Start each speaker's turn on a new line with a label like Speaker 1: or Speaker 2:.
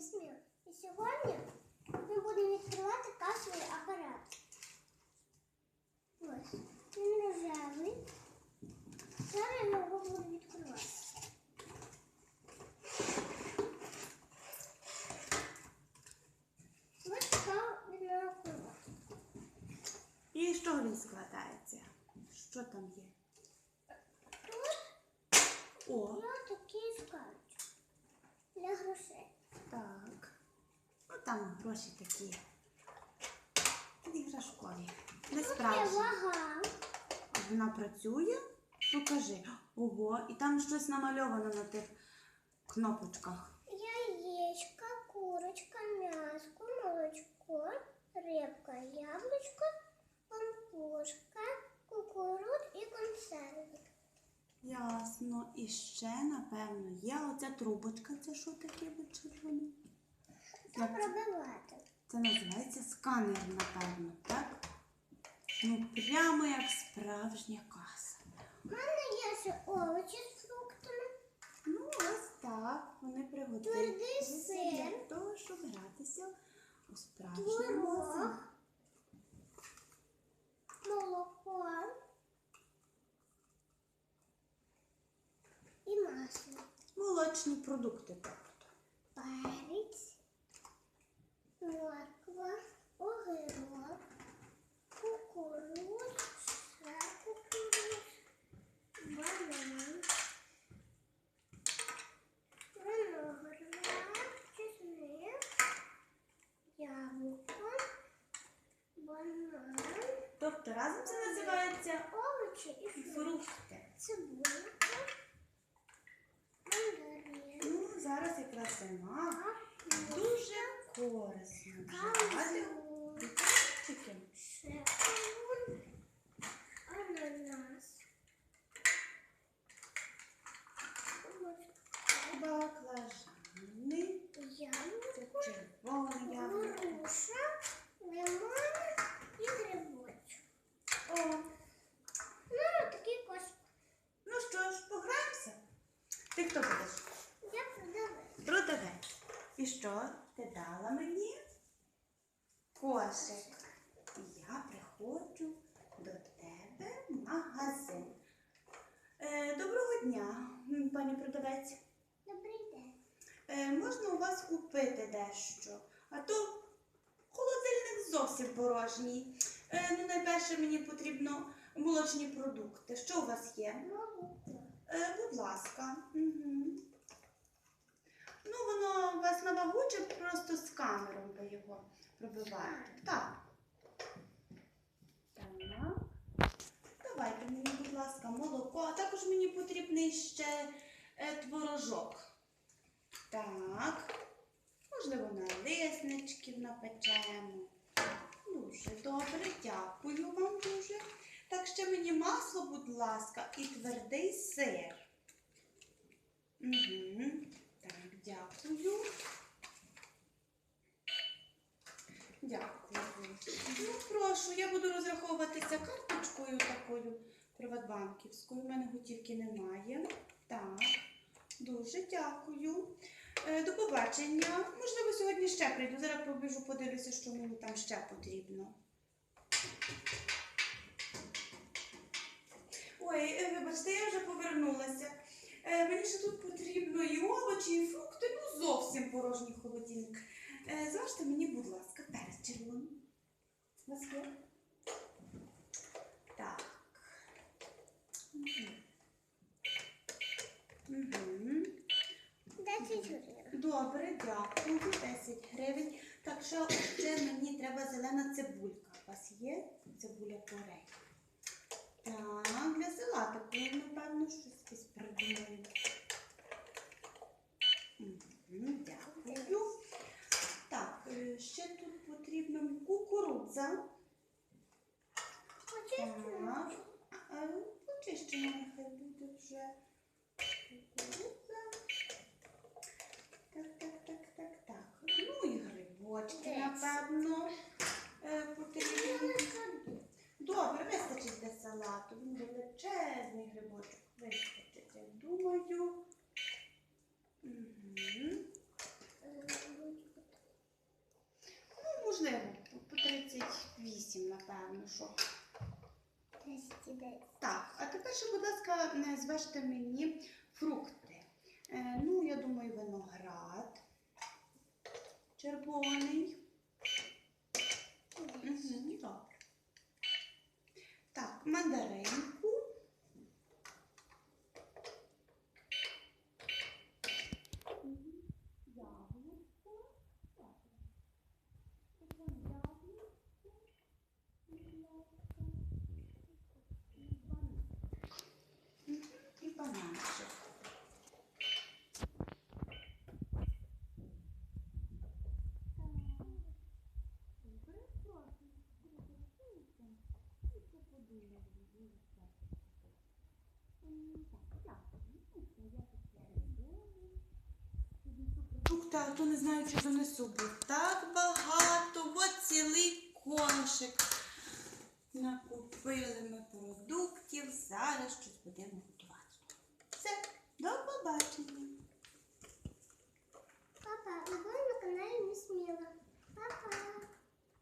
Speaker 1: Сміл. І сьогодні ми будемо відкривати касовий апарат. Ось. Він рожевий. Зараз я його буду відкривати. Ось така відмова коробка.
Speaker 2: І з чого він складається? Що там є?
Speaker 1: Тут
Speaker 2: О,
Speaker 1: я такий скарб для грошей.
Speaker 2: Так. Ну там гроші такі. Іграшкові. Не справжні. Вона працює? Покажи. Ого, і там щось намальовано на тих кнопочках. Ясно. І ще, напевно, є оця трубочка. Це що таке червоне?
Speaker 1: Це пробивати.
Speaker 2: Це називається сканер, напевно, так? Ну, прямо як справжня каса.
Speaker 1: У мене є ще овочі з фруктами,
Speaker 2: Ну, ось так. Вони приготують
Speaker 1: Твердий сир.
Speaker 2: для того, щоб гратися у справжній
Speaker 1: творог, молоко і масло.
Speaker 2: Молочні продукти, тобто.
Speaker 1: Перець, морква, огірок, кукуруз, ще кукуруз, банан, виноград, чесник, яблуко, банан,
Speaker 2: Тобто разом це називається
Speaker 1: овочі і фрукти.
Speaker 2: фрукти. Ну, зараз якраз зима.
Speaker 1: апельсин,
Speaker 2: Дуже корисно. вживати
Speaker 1: кавун. Кошик.
Speaker 2: І я приходжу до тебе в магазин. Е, доброго дня, пані продавець.
Speaker 1: Добрий день.
Speaker 2: Е, можна у вас купити дещо? А то холодильник зовсім порожній. Е, ну, найперше мені потрібно молочні продукти. Що у вас є? Е, будь ласка. Угу. Ну, воно у вас на вагу чи просто з камером ви його пробиваєте? Так. Так. Давайте мені, будь ласка, молоко, а також мені потрібний ще е, творожок. Так. Можливо, налисничків напечемо. Дуже добре, дякую вам дуже. Так ще мені масло, будь ласка, і твердий сир. Угу. Так, дякую. Дякую. Ну, прошу, я буду розраховуватися карточкою такою приватбанківською. У мене готівки немає. Так, дуже дякую. Е, до побачення. Можливо, сьогодні ще прийду. Зараз побіжу, подивлюся, що мені там ще потрібно. Ой, е, вибачте, я вже повернулася. Е, мені ще тут потрібно і овочі, і фрукти, ну зовсім порожній холодильник. Е, зважте мені, будь ласка, перець червоний. У? Так. Угу.
Speaker 1: Десять гривень.
Speaker 2: Добре, дякую. 10 гривень. Так, що ще мені треба зелена цибулька. У вас є цибуля порей? Так, для салатику, напевно, щось якесь придумаю. Мгм, Дякую. Так, е, ще тут потрібна кукурудза. Почищена. Почищена нехай буде вже кукурудза. Так, так, так, так, так. Ну і грибочки, напевно, е, потрібні. Добре, вистачить для салату. Він величезний грибочок. Вистачить, я думаю. Угу.
Speaker 1: Е,
Speaker 2: що. Так, а тепер ще, будь ласка, не зважте мені фрукти. Е, ну, я думаю, виноград червоний. Угу. Так, мандаринку. Яблуко. Та, то не знаю, чи занесу, бо так багато, бо цілий коншик. Накупили ми продуктів, зараз щось будемо готувати. Все, до побачення. Папа, ви на каналі не сміла.